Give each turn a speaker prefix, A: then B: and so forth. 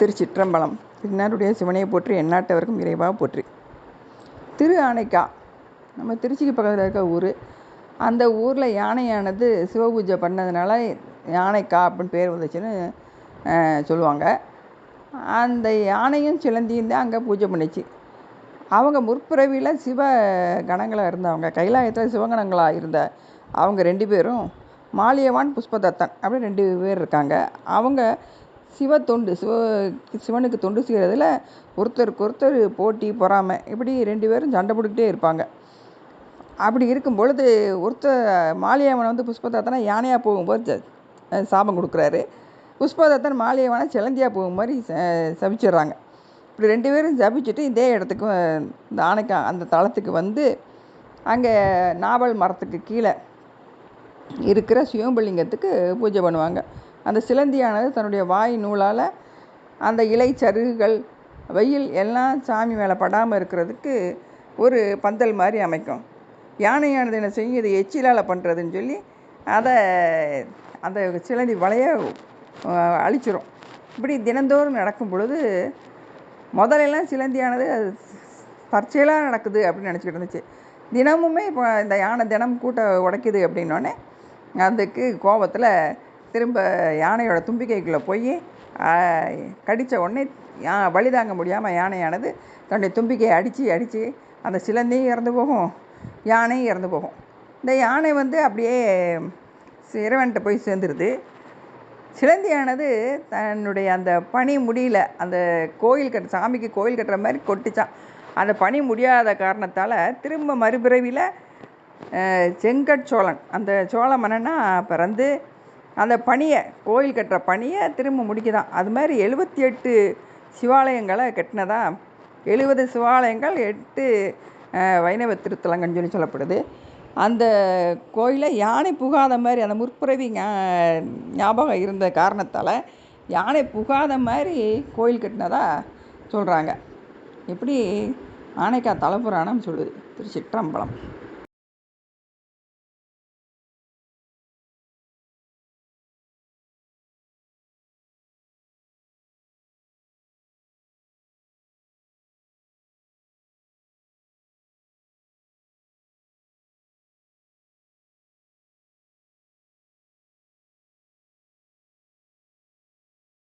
A: திருச்சிற்றம்பலம். திருநாருடைய சிவனையை போற்றி எந்நாட்டவருக்கும் இறைவாக போற்றி. திரு ஆனைக்கா. நம்ம திருச்சிக்கு பக்கத்தில் இருக்க ஊர். அந்த ஊரில் யானையானது சிவபூஜை பண்ணதுனால யானைக்கா அப்படின்னு பேர் வந்துச்சுன்னு சொல்லுவாங்க. அந்த யானையும் சிலந்தியும் தான் அங்கே பூஜை பண்ணிச்சு. அவங்க முற்பிறவியில் சிவ கணங்களாக இருந்தவங்க கைலாயத்தில் சிவகணங்களாக இருந்த அவங்க ரெண்டு பேரும் மாலியவான் புஷ்பதத்தன் அப்படின்னு ரெண்டு பேர் இருக்காங்க. அவங்க சிவ தொண்டு சிவ சிவனுக்கு தொண்டு செய்கிறதுல ஒருத்தருக்கு ஒருத்தர் போட்டி பொறாமை. இப்படி ரெண்டு பேரும் சண்டை போட்டுக்கிட்டே இருப்பாங்க. அப்படி இருக்கும் பொழுது ஒருத்தர் மாலியவன் வந்து புஷ்பதாத்தனை யானையாக போகும்போது சாபம் கொடுக்குறாரு. புஷ்பதாத்தன் மாலியவனை சிலந்தியாக போகும் மாதிரி ச- சபிச்சிடுறாங்க. இப்படி ரெண்டு பேரும் ஜபிச்சுட்டு இதே இடத்துக்கு இந்த ஆணைக்கா அந்த தளத்துக்கு வந்து அங்கே நாவல் மரத்துக்கு கீழே இருக்கிற சிவம்பலிங்கத்துக்கு பூஜை பண்ணுவாங்க. அந்த சிலந்தியானது தன்னுடைய வாய் நூலால் அந்த இலை சருகுகள் வெயில் எல்லாம் சாமி மேலே படாமல் இருக்கிறதுக்கு ஒரு பந்தல் மாதிரி அமைக்கும். யானையானது என்ன செய்யும்? இது எச்சிலால் பண்ணுறதுன்னு சொல்லி அதை அந்த சிலந்தி வலைய அழிச்சிரும். இப்படி தினந்தோறும் நடக்கும் பொழுது முதல்லலாம் சிலந்தியானது அது தற்செயலாக நடக்குது அப்படின்னு நினச்சிக்கிட்டு இருந்துச்சு. தினமுமே இப்போ இந்த யானை தினம் கூட்ட உடைக்குது அப்படின்னோடனே அதுக்கு கோபத்தில் திரும்ப யானையோட தும்பிக்கைக்குள்ளே போய் கடித்த உடனே யா வலி தாங்க முடியாமல் யானையானது தன்னுடைய தும்பிக்கையை அடித்து அடித்து அந்த சிலந்தியும் இறந்து போகும். யானையும் இறந்து போகும். இந்த யானை வந்து அப்படியே இறைவன்கிட்ட போய் சேர்ந்துருது. சிலந்தியானது தன்னுடைய அந்த பனி முடியல அந்த கோயில் கட்ட சாமிக்கு கோயில் கட்டுற மாதிரி கொட்டிச்சான் அந்த பனி முடியாத காரணத்தால் திரும்ப மறுபிறவியில் செங்கட் சோழன் அந்த சோழ மன்னனாக பிறந்து அந்த பணியை கோயில் கட்டுற பணியை திரும்ப முடிக்கதான். அது மாதிரி எழுபத்தி எட்டு சிவாலயங்களை கட்டினதா எழுபது சிவாலயங்கள் எட்டு வைணவ திருத்தலங்கன்னு சொல்லி சொல்லப்படுது. அந்த கோயிலை யானை புகாத மாதிரி அந்த முற்பிறவி ஞாபகம் இருந்த காரணத்தால் யானை புகாத மாதிரி கோயில் கட்டினதா சொல்கிறாங்க இப்படி ஆனைக்கா தலபுராணம் சொல்லுது. திருச்சிற்றம்பலம்.